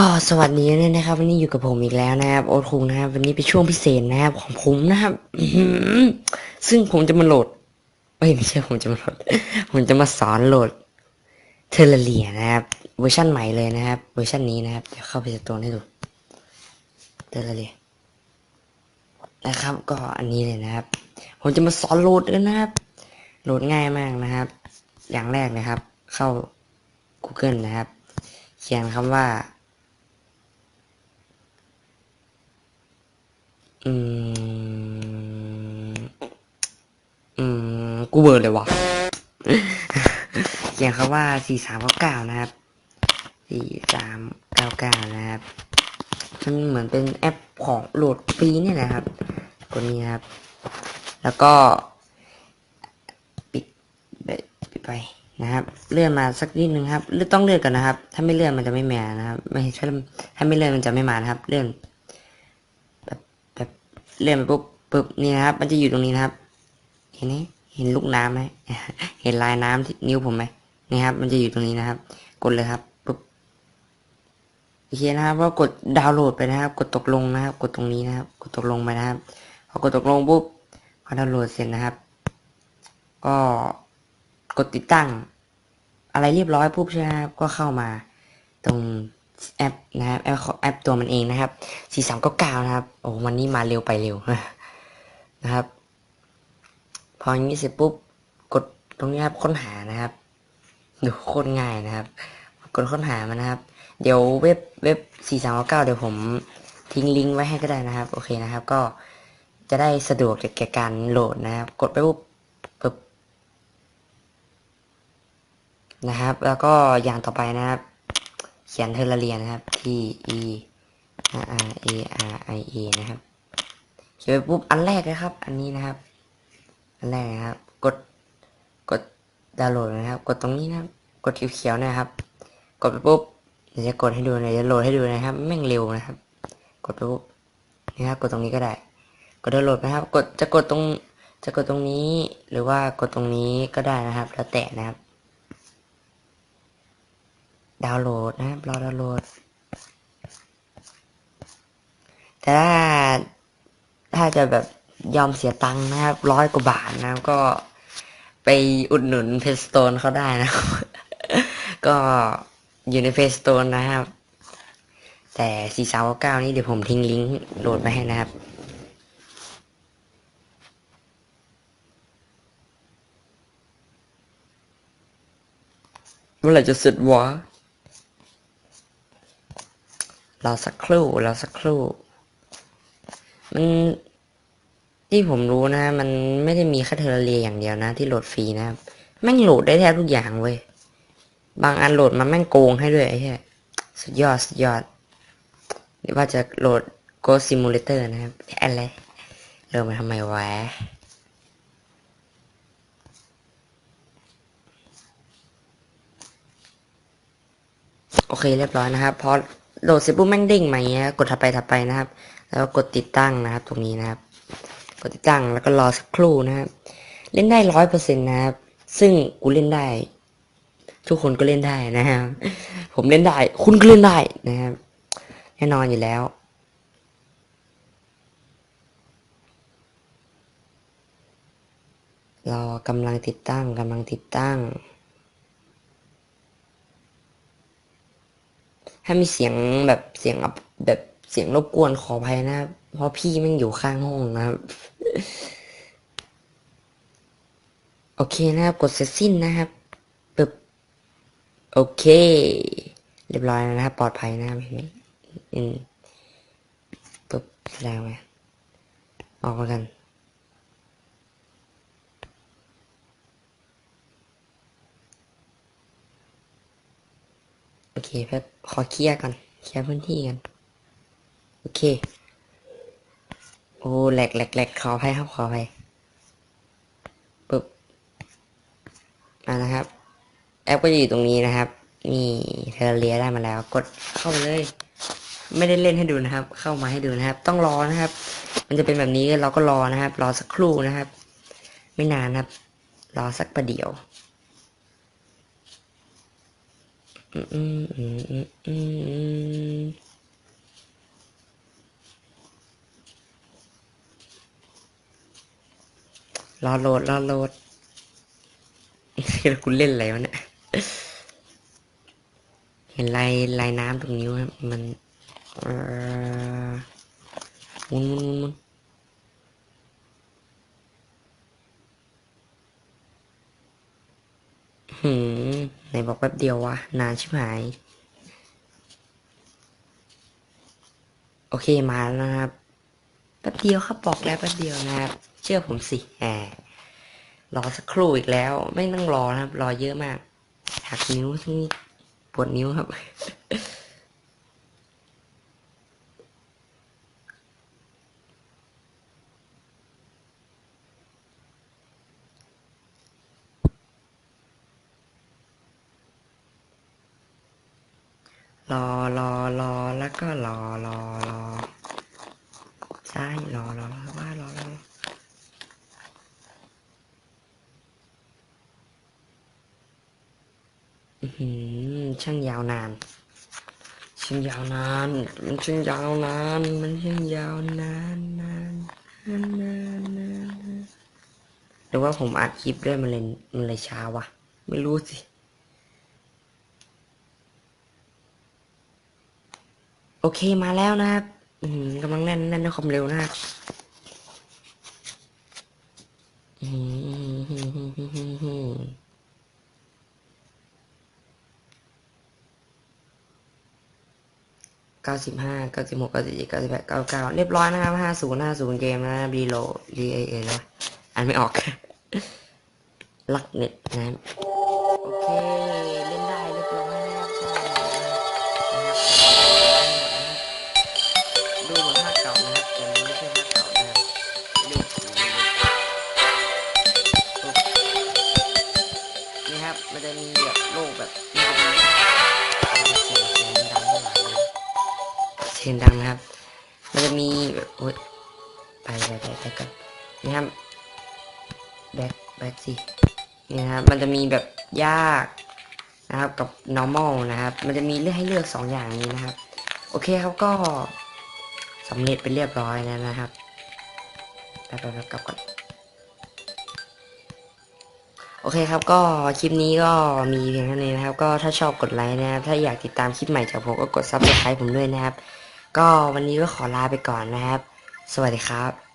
ก็สวัสดีด้วยนะครับ วันนี้อยู่กับผมอีกแล้วนะครับโอ๊ตคุงนะครับวันนี้เป็นช่วงพิเศษนะครับของผมนะครับซึ่งผมจะมาโหลดเอ้ยไม่ใช่ผมจะมาโหลดผมจะมาสอนโหลดเทเลเลียนะครับ เวอร์ชันใหม่เลยนะครับ เวอร์ชันนี้นะครับเดี๋ยวเข้าไปสตัวให้ดูเทเลเลียนะครับ ก็อันนี้เลยนะครับ ผมจะมาสอนโหลดเลยนะครับ โหลดง่ายมากนะครับ อย่างแรกนะครับ เข้า Google นะครับ เขียนคำว่า อืม อืม กูเบิร์เลยวะเขียนคำว่าสี่สามเก้าเก้านะครับสี่สามเก้าเก้านะครับมันเหมือนเป็นแอปของโหลดฟรีเนี่ยนะครับกดนี้นะครับ แล้วก็ ปิดไปปิดไปนะครับ เลื่อนมาสักนิดนึงครับเลื่อต้องเลื่อนกันนะครับ ถ้าไม่เลื่อนมันจะไม่มานะครับ ไม่ถ้าถ้าไม่เลื่อนมันจะไม่มานะครับ เลื่อน เลื่อนไปปุ๊บปุ๊บนี่นะครับ มันจะอยู่ตรงนี้นะครับ เห็นไหมเห็นลูกน้ำไหมเห็นลายน้ำที่นิ้วผมไหมนี่ครับ มันจะอยู่ตรงนี้นะครับ กดเลยครับปุ๊บโอเคนะครับว่ากดดาวน์โหลดไปนะครับ กดตกลงนะครับ กดตรงนี้นะครับ กดตกลงไปนะครับพอกดตกลงปุ๊บพอดาวน์โหลดเสร็จนะครับ ก็กดติดตั้ง อะไรเรียบร้อยปุ๊บใช่ไหมครับก็เข้ามาตรง แอปนะครับแอปแอปตัวมันเองนะครับสี่สามเก้าเก้านะครับโอ้วันนี้มาเร็วไปเร็วนะครับ พออย่างนี้เสร็จปุ๊บกดตรงนี้ครับค้นหานะครับดูโคตรง่ายนะครับ กดค้นหามานะครับ เดี๋ยวเว็บเว็บสี่สามเก้าเดี๋ยวผมทิ้งลิงก์ไว้ให้ก็ได้นะครับ โอเคนะครับ ก็จะได้สะดวกแก่การโหลดนะครับ กดไปปุ๊บปุ๊บนะครับ แล้วก็อย่างต่อไปนะครับ เขียนเทอร์เรียนะครับ T E R R A R I A นะครับเขียนไปปุ๊บอันแรกนะครับ อันนี้นะครับ อันแรกนะครับ กดกดดาวน์โหลดนะครับ กดตรงนี้นะครับ กดเขียวๆนะครับ กดไปปุ๊บเดี๋ยวจะกดให้ดูเดี๋ยวจะโหลดให้ดูนะครับแม่งเร็วนะครับ กดไปปุ๊บนี่ครับ กดตรงนี้ก็ได้ กดดาวน์โหลดนะครับ กดจะกดตรงจะกดตรงนี้หรือว่ากดตรงนี้ก็ได้นะครับ แล้วแต่นะครับ ดาวน์โหลดนะครับรอดาวน์โหลด แต่ถ้าถ้าจะแบบยอมเสียตังค์นะครับร้อยกว่าบาทนะครับก็ไปอุดหนุนเพสโตนเขาได้นะ ก็อยู่ในเพสโตนนะครับ แต่สี่สาวเก้านี้เดี๋ยวผมทิ้งลิงก์โหลดไปให้นะครับเมื่อไหร่จะเสร็จวะ รอสักครู่รอสักครู่ มันที่ผมรู้นะ มันไม่ได้มีแค่เทอร์เรียอย่างเดียวนะ ที่โหลดฟรีนะครับแม่งโหลดได้แทบทุกอย่างเว้ย บางอันโหลดมาแม่งโกงให้ด้วยไอ้เหี้ยสุดยอดสุดยอดหรือว่าจะโหลด Go Simulator นะครับอะไรโหลดมาทำไมวะโอเคเรียบร้อยนะครับพอ โหลดเสร็จปุ๊บแม่งเด้งมาอย่างเงี้ยกดถัดไปถัดไปนะครับ แล้วก็กดติดตั้งนะครับ ตรงนี้นะครับ กดติดตั้งแล้วก็รอสักครู่นะครับเล่นได้ร้อยเปอร์เซ็นต์นะครับ ซึ่งกูเล่นได้ ทุกคนก็เล่นได้นะครับ ผมเล่นได้ คุณก็เล่นได้นะครับแน่นอนอยู่แล้วรอกำลังติดตั้งกำลังติดตั้ง ถ้ามีเสียงแบบเสียงแบบเสียงรบกวนขออภัยนะครับเพราะพี่แม่งอยู่ข้างห้องนะครับ โอเคนะครับ กดเสร็จสิ้นนะครับปึ๊บโอเค เรียบร้อยแล้วนะครับ ปลอดภัยนะครับเห็นไหมอืมปึ๊บแสดงไหมออกมากัน โอเคแป๊บขอเคลียร์กันเคลียร์พื้นที่กันโอเค โอ้แหลกแหลกแหลกขออภัยครับขออภัยปึ๊บมานะครับ แอปก็จะอยู่ตรงนี้นะครับ นี่เทเลเรียได้มาแล้ว กดเข้าไปเลย ไม่ได้เล่นให้ดูนะครับ เข้ามาให้ดูนะครับ ต้องรอนะครับ มันจะเป็นแบบนี้เราก็รอนะครับ รอสักครู่นะครับ ไม่นานนะครับ รอสักประเดี๋ยว อืมอืมอืมอืมอืม รอโหลดรอโหลดคุณเล่นอะไรวะเนี่ย เห็นลายลายน้ำตรงนิ้วครับมันมุนมุนมุนมุนหืม ไหนบอกแป๊บเดียววะ นานชิบหาย โอเคมาแล้วนะครับ แป๊บเดียวครับบอกแล้วแป๊บเดียวนะครับ เชื่อผมสิแหมรอสักครู่อีกแล้ว ไม่ต้องรอนะครับ รอเยอะมากหักนิ้วทั้งนี้ปวดนิ้วครับ รอรอรอแล้วก็รอรอรอใช่รอรอว่ารอรออื้อหือช่างยาวนาน ช่างยาวนาน มันช่างยาวนาน มันช่างยาวนานนานนานนานนานหรือว่าผมอัดคลิปด้วยมันเลยมันเลยช้าวะไม่รู้สิ โอเคมาแล้วนะครับกำลังแน่นแน่นด้วยความเร็วนะครับเก้าสิบห้าเก้าสิบหกเก้าสิบเจ็ดเก้าสิบแปดเก้าเก้าเรียบร้อยนะครับห้าศูนย์ห้าศูนย์เกมนะรีโหลด D A A แล้วอ่านไม่ออกลักเน็ตนะโอเค มันจะมีแบบโลกแบบมันจะมีเสียงดังม่ไหวเลยเสียงดังนะครับ มันจะมีแบบโอ๊ยไปไปไปไปกันนี่ครับแบ็คแบ็คสินี่นะครับมันจะมีแบบยากนะครับกับ normal นะครับ มันจะมีเลือกให้เลือกสองอย่างนี้นะครับ โอเคครับก็สำเร็จไปเรียบร้อยแล้วนะครับไปไปกลับก่อน โอเคครับก็คลิปนี้ก็มีเพียงเท่านี้นะครับ ก็ถ้าชอบกดไลค์นะครับ ถ้าอยากติดตามคลิปใหม่จากผมก็กด subscribe ผมด้วยนะครับ ก็วันนี้ก็ขอลาไปก่อนนะครับ สวัสดีครับ